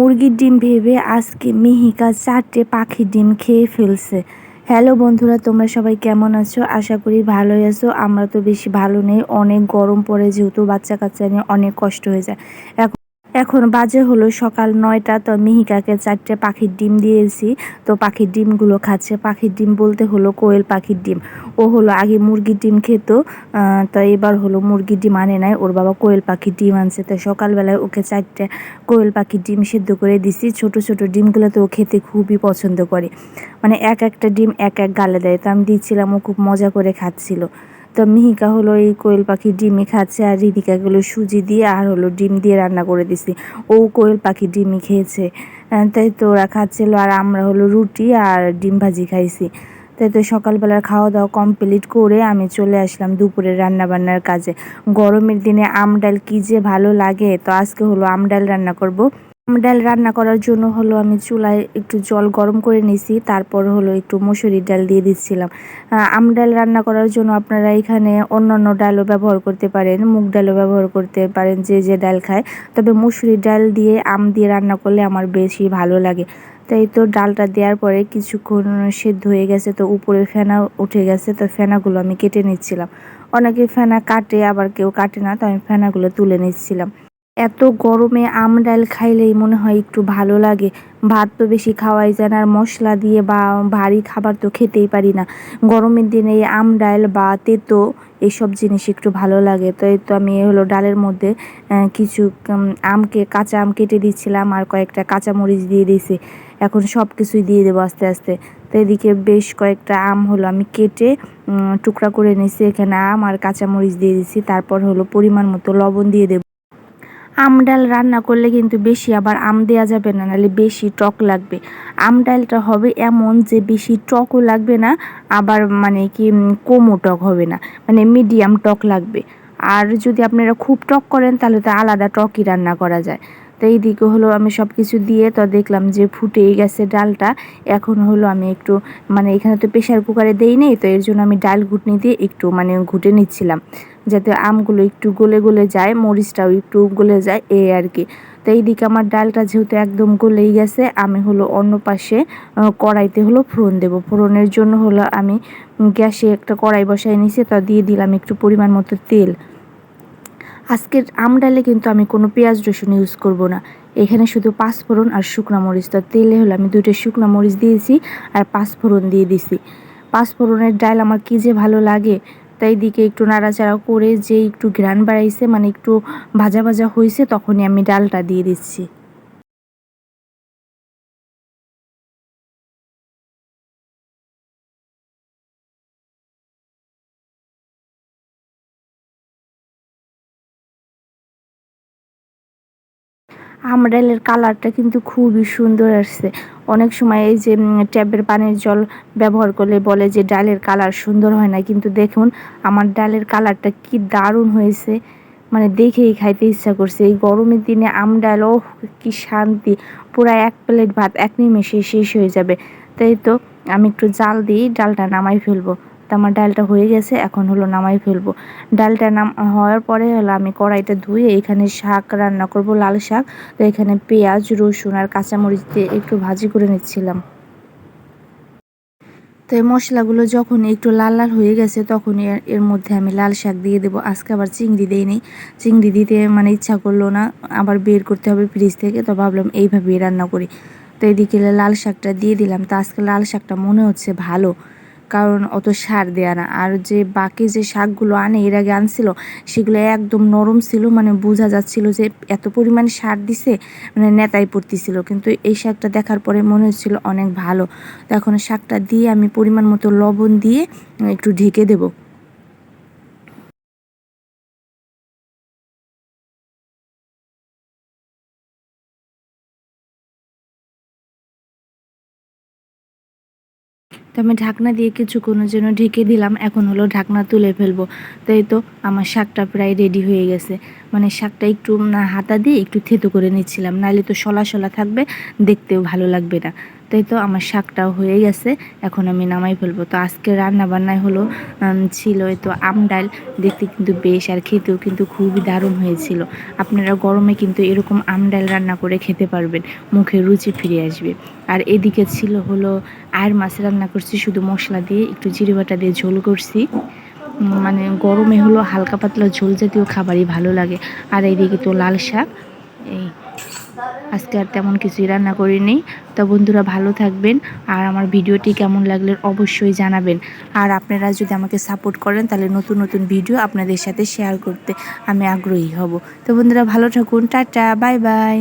মুরগির ডিম ভেবে আজকে মিহিকা চারটে পাখির ডিম খেয়ে ফেলছে। হ্যালো বন্ধুরা, তোমরা সবাই কেমন আছো? আশা করি ভালোই আছো। আমরা তো বেশি ভালো নেই, অনেক গরম পড়ে যেহেতু বাচ্চা কাচ্চা নিয়ে অনেক কষ্ট হয়ে যায়। এখন এখন বাজে হলো সকাল নয়টা, তো মিহিকাকে চারটে পাখির ডিম দিয়েছি। তো পাখির ডিমগুলো খাচ্ছে। পাখির ডিম বলতে হলো কোয়েল পাখির ডিম। ও হলো আগে মুরগির ডিম খেত তো এবার হলো মুরগির ডিম আনে নাই। ওর বাবা কোয়েল পাখির ডিম আনছে। তো সকালবেলায় ওকে চারটে কোয়েল পাখির ডিম সেদ্ধ করে দিছি। ছোট ছোট ডিমগুলো তো ও খেতে খুবই পছন্দ করে। মানে এক একটা ডিম এক এক গালে দেয়। তো আমি দিচ্ছিলাম, ও খুব মজা করে খাচ্ছিল। তো মিহিকা হলো এই কোয়েল পাখির ডিমই খাচ্ছে আর রিদিকাগুলো সুজি দিয়ে আর হলো ডিম দিয়ে রান্না করে দিছি। ও কোয়েল পাখির ডিমই খেয়েছে। তাই তো ওরা খাচ্ছিলো আর আমরা হলো রুটি আর ডিম ভাজি খাইছি। তাই তো সকালবেলার খাওয়া দাওয়া কমপ্লিট করে আমি চলে আসলাম দুপুরের রান্না বান্নার কাজে। গরমের দিনে আম ডাল কী যে ভালো লাগে, তো আজকে হলো আম ডাল রান্না করব। ডাল রান্না করার জন্য হলো আমি চুলায় একটু জল গরম করে নিয়েছি, তারপর হলো একটু মুসুরির ডাল দিয়ে দিচ্ছিলাম। আম ডাল রান্না করার জন্য আপনারা এখানে অন্য অন্য ডালও ব্যবহার করতে পারেন, মুগ ডালও ব্যবহার করতে পারেন, যে যে ডাল খায়। তবে মুসুরির ডাল দিয়ে আম দিয়ে রান্না করলে আমার বেশি ভালো লাগে। তাই তো ডালটা দেওয়ার পরে কিছুক্ষণ সেদ্ধ হয়ে গেছে, তো উপরে ফেনা উঠে গেছে, তো ফেনাগুলো আমি কেটে নিচ্ছিলাম। অনেকে ফেনা কাটে, আবার কেউ কাটে না, তো আমি ফেনাগুলো তুলে নিচ্ছিলাম। এত গরমে আম ডাল খাইলেই মনে হয় একটু ভালো লাগে। ভাত তো বেশি খাওয়াই যায় না, আর মশলা দিয়ে বা ভারী খাবার তো খেতেই পারি না। গরমের দিনে এই আম ডাল বা তেতো এইসব জিনিস একটু ভালো লাগে। তো এই তো আমি হলো ডালের মধ্যে কিছু আমকে, কাঁচা আম কেটে দিচ্ছিলাম আর কয়েকটা কাঁচা মরিচ দিয়ে দিয়েছি। এখন সব কিছুই দিয়ে দেবো আস্তে আস্তে। তো এদিকে বেশ কয়েকটা আম হলো আমি কেটে টুকরা করে নিয়েছি। এখানে আম আর কাঁচামরিচ দিয়ে দিয়েছি তারপর হলো পরিমাণ মতো লবণ দিয়ে দেবো। আম ডাল রান্না করলে কিন্তু বেশি আবার আম দেওয়া যাবে না, নাহলে বেশি টক লাগবে। আম ডালটা হবে এমন যে বেশি টকও লাগবে না, আবার মানে কি কমও টক হবে না মানে মিডিয়াম টক লাগবে। আর যদি আপনারা খুব টক করেন, তাহলে তো আলাদা টকই রান্না করা যায়। তো এই দিকে হলো আমি সব কিছু দিয়ে তো দেখলাম যে ফুটেই গেছে ডালটা। এখন হলো আমি একটু মানে এখানে তো প্রেশার কুকারে দেই নেই, তো এর জন্য আমি ডাল ঘুটনি দিয়ে একটু মানে ঘুটে নিচ্ছিলাম। যাতে আমগুলো একটু গলে গলে যায়, মরিচটাও একটু গলে যায়, এই আর কি। তো এইদিকে আমার ডালটা যেহেতু একদম গলেই গেছে, আমি হলো অন্য পাশে কড়াইতে হলো ফোড়ন দেবো। ফোড়নের জন্য হলো আমি গ্যাসে একটা কড়াই বসাই নিয়েছি তা দিয়ে দিলাম একটু পরিমাণ মতো তেল। আজকের আম ডালে কিন্তু আমি কোনো পেঁয়াজ রসুন ইউজ করব না। এখানে শুধু পাঁচফোড়ন আর শুকনো মরিচ। তো তেলে হলো আমি দুটো শুকনো মরিচ দিয়েছি আর পাঁচফোড়ন দিয়ে দিছি। পাঁচফোড়নের ডাল আমার কী যে ভালো লাগে, তাই দিকে একটু নাড়াচাড়া করে যে একটু ঘ্রাণ বাড়াইছে মানে একটু ভাজা ভাজা হয়েছে তখনই আমি ডালটা দিয়ে দিচ্ছি। আমডালের কালারটা কিন্তু খুবই সুন্দর আসছে। অনেক সময় এই যে ট্যাপের পানির জল ব্যবহার করলে বলে যে, ডালের কালার সুন্দর হয় না। কিন্তু দেখুন, আমার ডালের কালারটা কি দারুণ হয়েছে। মানে দেখেই খাইতে ইচ্ছা করছে। এই গরমের দিনে আম ডাল ও কি শান্তি। পুরো এক প্লেট ভাত এক নিমেষে শেষ হয়ে যাবে। তাই তো, আমি একটু জাল দিয়ে ডালটা নামাই ফেলব। তো আমার ডালটা হয়ে গেছে, এখন হলো নামাই ফেলব। ডালটা নাম হওয়ার পরে হলো আমি কড়াইটা ধুয়ে এখানে শাক রান্না করব, লাল শাক। তো এখানে পেঁয়াজ, রসুন আর কাঁচামরিচ দিয়ে একটু ভাজি করে নিচ্ছিলাম। তো এই মশলাগুলো যখন একটু লাল লাল হয়ে গেছে তখন এর মধ্যে আমি লাল শাক দিয়ে দেবো। আজকে আবার চিংড়ি দিইনি। চিংড়ি দিতে মানে ইচ্ছা করল না। আবার বের করতে হবে ফ্রিজ থেকে, তো ভাবলাম এইভাবেই রান্না করি। তো এদিকে লাল শাকটা দিয়ে দিলাম। তো আজকে লাল শাকটা মনে হচ্ছে ভালো। কারণ অত সার দেয়া না। আর যে বাকি যে শাকগুলো আনে, এর আগে আনছিল, সেগুলো একদম নরম ছিল মানে বোঝা যাচ্ছিল যে এত পরিমাণে সার দিছে মানে নেতাই পড়তেছিল। কিন্তু এই শাকটা দেখার পরে মনে হচ্ছিল অনেক ভালো। তো এখন শাকটা দিয়ে আমি পরিমাণ মতো লবণ দিয়ে একটু ঢেকে দেবো। তো আমি ঢাকনা দিয়ে কিছুক্ষণের জন্য ঢেকে দিলাম, এখন হলো ঢাকনা তুলে ফেলব। তাই তো আমার শাকটা প্রায় রেডি হয়ে গেছে। মানে শাকটা একটু হাতা দিয়ে একটু থেতো করে নিচ্ছিলাম, নাহলে তো সলা সলা থাকবে, দেখতেও ভালো লাগবে না। তাই তো আমার শাকটাও হয়ে গেছে, এখন আমি নামাই ফেলব। তো আজকে রান্না বান্নায় হলো ছিল তো আম ডাল, দেখতে কিন্তু বেশ আর খেতেও কিন্তু খুবই দারুণ হয়েছিল। আপনারা গরমে কিন্তু এরকম আম ডাল রান্না করে খেতে পারবেন, মুখে রুচি ফিরে আসবে। আর এদিকে ছিল হলো আর মাছ রান্না করছি, শুধু মশলা দিয়ে একটু জিরে বাটা দিয়ে ঝোল করছি। মানে গরমে হলো হালকা পাতলা ঝোল জাতীয় খাবারই ভালো লাগে। আর এইদিকে তো লাল শাক, এই আজকে আর তেমন কিছুই রান্না করিনি। তো বন্ধুরা ভালো থাকবেন আর আমার ভিডিওটি কেমন লাগলে অবশ্যই জানাবেন। আর আপনারা যদি আমাকে সাপোর্ট করেন, তাহলে নতুন নতুন ভিডিও আপনাদের সাথে শেয়ার করতে আমি আগ্রহী হব। তো বন্ধুরা ভালো থাকুন, টাটা বাই বাই